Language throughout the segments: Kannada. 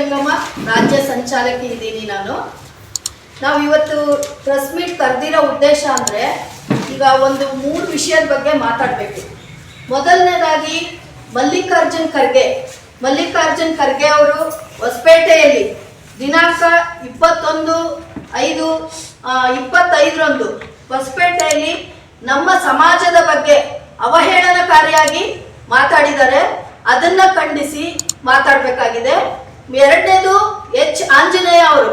ಜಂಗಮ ರಾಜ್ಯ ಸಂಚಾಲಕಿ ಇದ್ದೀನಿ ನಾನು. ನಾವು ಇವತ್ತು ಪ್ರೆಸ್ ಮೀಟ್ ಕರೆದಿರೋ ಉದ್ದೇಶ ಅಂದರೆ ಈಗ ಒಂದು ಮೂರು ವಿಷಯದ ಬಗ್ಗೆ ಮಾತಾಡಬೇಕು. ಮೊದಲನೇದಾಗಿ ಮಲ್ಲಿಕಾರ್ಜುನ್ ಖರ್ಗೆ. ಮಲ್ಲಿಕಾರ್ಜುನ್ ಖರ್ಗೆ ಅವರು ಹೊಸಪೇಟೆಯಲ್ಲಿ ದಿನಾಂಕ ಇಪ್ಪತ್ತೊಂದು ಐದು ಇಪ್ಪತ್ತೈದರಂದು ಹೊಸಪೇಟೆಯಲ್ಲಿ ನಮ್ಮ ಸಮಾಜದ ಬಗ್ಗೆ ಅವಹೇಳನಕಾರಿಯಾಗಿ ಮಾತಾಡಿದ್ದಾರೆ. ಅದನ್ನ ಖಂಡಿಸಿ ಮಾತಾಡಬೇಕಾಗಿದೆ. ಎರಡನೇದು ಎಚ್ ಆಂಜನೇಯ ಅವರು.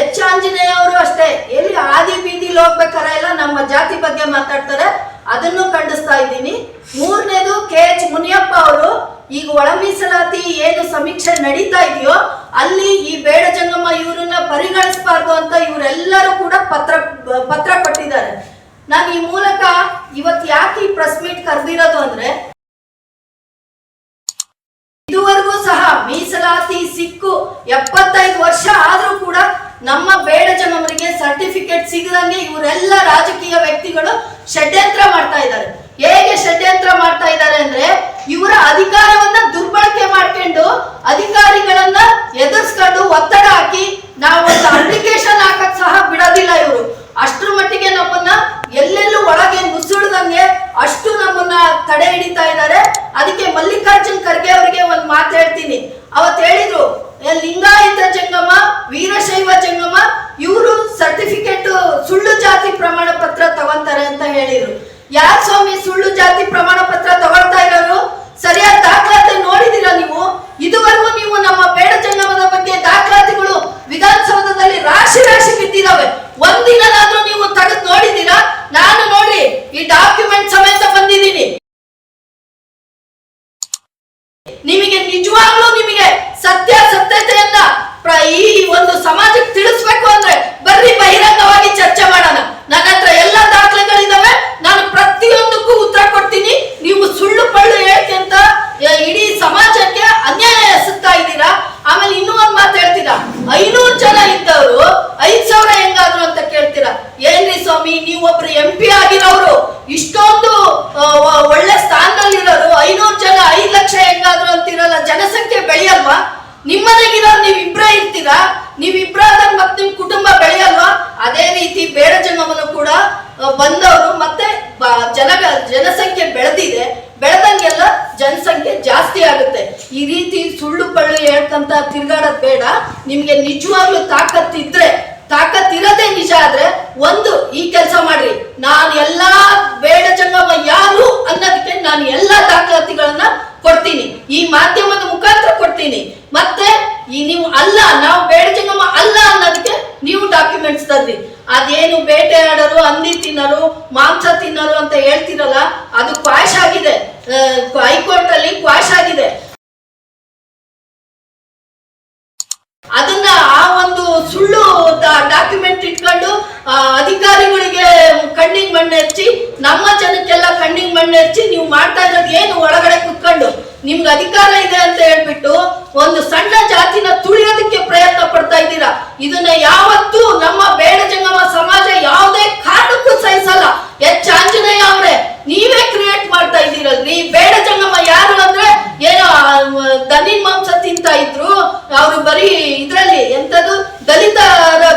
ಎಚ್ ಆಂಜನೇಯ ಅವರು ಅಷ್ಟೇ, ಎಲ್ಲಿ ಆದಿ ಬೀದಿಲಿ ಹೋಗ್ಬೇಕಾರೆ ಎಲ್ಲ ನಮ್ಮ ಜಾತಿ ಬಗ್ಗೆ ಮಾತಾಡ್ತಾರೆ, ಅದನ್ನು ಖಂಡಿಸ್ತಾ ಇದ್ದೀನಿ. ಮೂರನೇದು ಕೆ ಎಚ್ ಮುನಿಯಪ್ಪ ಅವರು, ಈಗ ಒಳ ಮೀಸಲಾತಿ ಏನು ಸಮೀಕ್ಷೆ ನಡೀತಾ ಇದೆಯೋ, ಅಲ್ಲಿ ಈ ಬೇಡ ಜಂಗಮ್ಮ ಇವರನ್ನ ಪರಿಗಣಿಸಬಾರ್ದು ಅಂತ ಇವರೆಲ್ಲರೂ ಕೂಡ ಪತ್ರ ಪತ್ರ ಕೊಟ್ಟಿದ್ದಾರೆ. ನಾನು ಈ ಮೂಲಕ ಇವತ್ತು ಯಾಕೆ ಈ ಪ್ರೆಸ್ ಮೀಟ್ ಕರೆದಿರೋದು ಅಂದ್ರೆ ಇದುವರೆಗೂ ಸಹ ಮೀಸಲಾತಿ ಸಿಕ್ಕು ಎಪ್ಪತ್ತೈದು ವರ್ಷ ಆದ್ರೂ ಕೂಡ ನಮ್ಮ ಬೇಡ ಜನರಿಗೆ ಸರ್ಟಿಫಿಕೇಟ್ ಸಿಗದಂಗೆ ಇವರೆಲ್ಲ ರಾಜಕೀಯ ವ್ಯಕ್ತಿಗಳು ಷಡ್ಯಂತ್ರ ಮಾಡ್ತಾ ಇದ್ದಾರೆ. ಹೇಗೆ ಷಡ್ಯಂತ್ರ ಮಾಡ್ತಾ ಇದ್ದಾರೆ ಅಂದ್ರೆ ಇವರ ಅಧಿಕಾರವನ್ನ ದುರ್ಬಳಕೆ ಮಾಡ್ಕೊಂಡು ಅಧಿಕಾರಿಗಳನ್ನ ಎದುರಿಸ್ಕೊಂಡು ಒತ್ತಡ ಹಾಕಿ ನಾವು ಒಂದು ಅಪ್ಲಿಕೇಶನ್ ಹಾಕಕ್ ಸಹ ಬಿಡೋದಿಲ್ಲ ಇವರು. ಅಷ್ಟ್ರ ಮಟ್ಟಿಗೆ ನಮ್ಮನ್ನ ಎಲ್ಲೆಲ್ಲೂ ಒಳಗೆ ನುಸುಳ್ದಂಗೆ ಅಷ್ಟು ನಮ್ಮನ್ನ ತಡೆ ಹಿಡಿತಾ ಇದ್ದಾರೆ. ಅದಕ್ಕೆ ಮಲ್ಲಿಕಾರ್ಜುನ್ ಖರ್ಗೆ ಅವರಿಗೆ ಒಂದು ಮಾತು ಹೇಳ್ತೀನಿ. ಅವತ್ತು ಹೇಳಿದ್ರು ಲಿಂಗಾಯತ ಜಂಗಮ, ವೀರಶೈವ ಜಂಗಮ, ಇವರು ಸರ್ಟಿಫಿಕೇಟ್ ಸುಳ್ಳು ಜಾತಿ ಪ್ರಮಾಣ ಪತ್ರ ತಗೊಂತಾರೆ ಅಂತ ಹೇಳಿದ್ರು. ಯಾರ್ ಸ್ವಾಮಿ ಸುಳ್ಳು ಜಾತಿ ಪ್ರಮಾಣ ಪತ್ರ ತಗೊಳ್ತಾ ಇರೋರು ಸರಿಯಾದ ದಾಖಲಾತಿ ನೋಡಿದೀರಾ ನೀವು ಇದುವರೆಗೂ ನೀವು ನಮ್ಮ ಬೇಡ ಜಂಗಮದ ಬಗ್ಗೆ ದಾಖಲಾತಿಗಳು ವಿಧಾನಸೌಧದಲ್ಲಿ ರಾಶಿ ರಾಶಿ ಬಿದ್ದಿದಾವೆ ಒಂದಿನಾದ್ರೂ ನೀವು ತೆಗೆದು ನೋಡಿದೀರಾ ನಾನು ನೋಡಿ ಈ ಡಾಕ್ಯುಮೆಂಟ್ ಸಮೇತ ಬಂದಿದ್ದೀನಿ ನಿಮಗೆ ನಿಜವಾಗ್ಲೂ ನಿಮಗೆ ಸತ್ಯಾಸತ್ಯತೆಯನ್ನ ಪ್ರ- ಈ ಒಂದು ಸಮಾಜಕ್ಕೆ ತಿಳಿಸ್ಬೇಕು ಅಂದ್ರೆ ಬರ್ರಿ ಬಹಿರಂಗವಾಗಿ ಚರ್ಚೆ ಮಾಡೋಣ ನನ್ನ ಹತ್ರ ಎಲ್ಲ ದಾಖಲೆಗಳಿದಾವೆ ನಾನು ಪ್ರತಿಯೊಂದಕ್ಕೂ ಉತ್ತರ ಕೊಡ್ತೀನಿ ನೀವು ಸುಳ್ಳು ಪಳ್ಳು ಹೇಳ್ತಿ ಅಂತ ಎ- ಇಡೀ ಸಮಾಜಕ್ಕೆ ಅನ್ಯಾಯ ಎಸಗ್ತಾ ಇದ್ದೀರಾ ಆಮೇಲೆ ಇನ್ನೂ ಒಂದ್ ಮಾತು ಹೇಳ್ತೀರಾ ಐನೂರು ಜನ ಇದ್ದವರು ಐದ್ ಸಾವಿರ ಹೆಂಗಾದ್ರು ಅಂತ ಕೇಳ್ತೀರಾ ಏನ್ರಿ ನೀವೊಬ್ರು ಎಂ ಪಿ ಆಗಿರೋರು, ಇಷ್ಟೊಂದು ಒಳ್ಳೆ ಸ್ಥಾನದಲ್ಲಿ ಇರೋರು ಐನೂರು ಜನ, ಐದು ಲಕ್ಷ ಹೆಂಗಾದ್ರು ಅಂತಿರಲ್ಲ, ಜನಸಂಖ್ಯೆ ಬೆಳೆಯಲ್ವಾ? ನಿಮ್ಮನೆಗಿರೋರು ನೀವ್ ಇಬ್ರ ಇರ್ತೀರಾ? ನೀವ್ ಇಬ್ರಾದಾಗ ಮತ್ತೆ ನಿಮ್ ಕುಟುಂಬ ಬೆಳೆಯಲ್ವಾ? ಅದೇ ರೀತಿ ಬೇಡ ಜನವನ್ನು ಕೂಡ ಬಂದವರು ಮತ್ತೆ ಜನ, ಜನಸಂಖ್ಯೆ ಬೆಳೆದಿದೆ. ಬೆಳೆದಂಗೆಲ್ಲ ಜನಸಂಖ್ಯೆ ಜಾಸ್ತಿ ಆಗುತ್ತೆ. ಈ ರೀತಿ ಸುಳ್ಳು ಪಳ್ಳು ಹೇಳ್ಕಂತ ತಿರ್ಗಾಡೋದ್ ಬೇಡ. ನಿಮ್ಗೆ ನಿಜವಾಗ್ಲೂ ತಾಕತ್ತಿದ್ರೆ, ತಾಕತ್ತಿರೋದೇ ನಿಜ ಆದ್ರೆ ಒಂದು ಈ ಕೆಲಸ ಮಾಡ್ರಿ ನಾನು ಎಲ್ಲಾ ಬೇಡ ಜಂಗಮ ಯಾರು ಅನ್ನೋದಕ್ಕೆ ನಾನು ಎಲ್ಲಾ ದಾಖಲಾತಿಗಳನ್ನ ಕೊಡ್ತೀನಿ ಈ ಮಾಧ್ಯಮದ ಮುಖಾಂತರ ಕೊಡ್ತೀನಿ ಮತ್ತೆ ಈ ನೀವು ಅಲ್ಲ ನಾವು ಬೇಡ ಜಂಗಮ ಅಲ್ಲ ಅನ್ನೋದಕ್ಕೆ ನೀವು ಡಾಕ್ಯುಮೆಂಟ್ಸ್ ತಂದಿ ಅದೇನು ಬೇಟೆಯಾಡರು ಹಂದಿ ತಿನ್ನರು, ಮಾಂಸ ತಿನ್ನರು ಅಂತ ಹೇಳ್ತಿರಲ್ಲ, ಅದು ಕ್ವಾಶ್ ಆಗಿದೆ. ಹೈಕೋರ್ಟ್ ಅಲ್ಲಿ ಕ್ವಾಶ್ ಆಗಿದೆ. ಅದನ್ನ ಆ ಒಂದು ಸುಳ್ಳು ಡಾಕ್ಯುಮೆಂಟ್ ಇಟ್ಕೊಂಡು ಅಧಿಕಾರಿಗಳಿಗೆ ಕಣ್ಣಿಗೆ ಮಣ್ಣು ಹಚ್ಚಿ, ನಮ್ಮ ಜನಕ್ಕೆಲ್ಲ ಕಣ್ಣಿಗೆ ಮಣ್ಣು ಹಚ್ಚಿ, ನೀವು ಮಾಡ್ತಾ ಇರೋದು ಏನು ಒಳಗಡೆ ಕುತ್ಕೊಂಡು? ನಿಮ್ಗೆ ಅಧಿಕಾರ ಇದೆ ಅಂತ ಹೇಳ್ಬಿಟ್ಟು ಒಂದು ಸಣ್ಣ ಜಾತಿನ ತುಳಿಯೋದಕ್ಕೆ ಪ್ರಯತ್ನ ಪಡ್ತಾ ಇದ್ದೀರಾ? ಇದನ್ನ ಯಾವತ್ತೂ ನಮ್ಮ ಬೇಡ ಜಂಗಮ ಸಮಾಜ ಯಾವುದೇ ಕಾರಣಕ್ಕೂ ಸಹಿಸಲ್ಲ ಎಚ್ ಆಂಜನೇಯ ಅವ್ರೆ ನೀವೇ ಕ್ರಿಯೇಟ್ ಮಾಡ್ತಾ ಇದ್ದೀರಲ್ರಿ ಬೇಡ ಜಂಗಮ ಯಾರು ಅಂದ್ರೆ ಏನೋ ದನಿನ್ ಮಾಂಸ ತಿಂತ ಇದ್ರು ಅವರು ಬರೀ ಇದ್ರಲ್ಲಿ ಎಂತದು ದಲಿತರ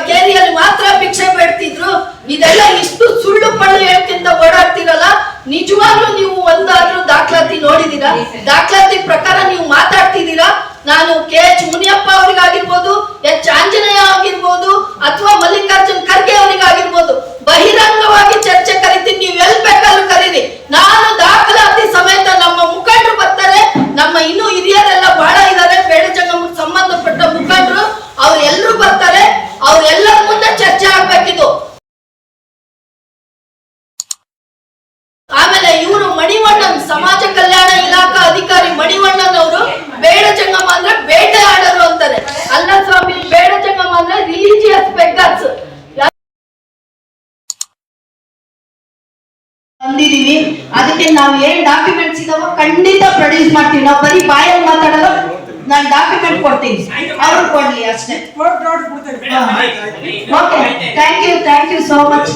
ಕೇರಿಯಲ್ಲಿ ಮಾತ್ರ ಭಿಕ್ಷೆ ಬೇಡ್ತಿದ್ರು ಇದೆಲ್ಲ ಇಷ್ಟು ಸುಳ್ಳು ಪಳ್ಳು ಹೇಳ್ಕಿಂತ ಓಡಾಡ್ತಿರಲ್ಲ ನಿಜವಾಗ್ಲೂ ನೀವು ಒಂದಾದ್ರೂ ದಾಖಲಾತಿ ನೋಡಿದೀರಾ ದಾಖಲಾತಿ ಪ್ರಕಾರ ನೀವು ಮಾತಾಡ್ತಿದ್ದೀರಾ ನಾನು ಕೆ ಎಚ್ ಮುನಿಯಪ್ಪ ಅವರಿಗಾಗಿರ್ಬೋದು ಎಚ್ ಆಂಜನೇಯ ಆಗಿರ್ಬೋದು ಅಥವಾ ಮಲ್ಲಿಕಾರ್ಜುನ್ ಖರ್ಗೆ ಅವರಿಗಾಗಿರ್ಬೋದು ಬಹಿರಂಗವಾಗಿ ಚರ್ಚೆ ಕರಿತೀನಿ ನೀವು ಎಲ್ಲಿ ಬೇಕಾದ್ರೂ ಕರೀರಿ ನಾನು ದಾಖಲಾತಿ ಸಮೇತ ನಮ್ಮ ಮುಖಂಡರು ಬರ್ತಾರೆ ನಮ್ಮ ಇನ್ನೂ ಹಿರಿಯರೆಲ್ಲ ಬಹಳ ಇದ್ದಾರೆ ಬೇಡ ಜಂಗಮಕ್ಕೆ ಸಂಬಂಧಪಟ್ಟ ಮುಖಂಡರು ಅವ್ರು ಎಲ್ಲರೂ ಬರ್ತಾರೆ ಅವ್ರೆಲ್ಲರ ಮುಂದೆ ಚರ್ಚೆ ಆಗ್ಬೇಕಿದು ಆಮೇಲೆ ಇವರು ಮಣಿವಣ್ಣನ್ ಸಮಾಜ ಕಲ್ಯಾಣ ಇಲಾಖಾ ಅಧಿಕಾರಿ ಮಣಿವಣ್ಣನ್ ಅವರು ಬೇಡ ಜಂಗಮ ಅಂದ್ರೆ ಬೇಟೆ ಆಡರು ಅಂತಾರೆ ಅಲ್ಲ ಸ್ವಾಮಿ ಬೇಡ ಜಂಗಮ beggars. ಬಂದಿದೀವಿ ಅದಕ್ಕೆ ನಾವು ಏನ್ ಡಾಕ್ಯುಮೆಂಟ್ಸ್ ಇದಾವೋ ಖಂಡಿತ ಪ್ರೊಡ್ಯೂಸ್ ಮಾಡ್ತೀವಿ. ನಾವು ಬರೀ ಬಾಯಲ್ಲಿ ಮಾತಾಡೋದು ನಾನು ಡಾಕ್ಯುಮೆಂಟ್ ಕೊಡ್ತೀನಿ. ಅವ್ರು ಕೊಡ್ಲಿ ಅಷ್ಟೇ. Okay thank you thank you so much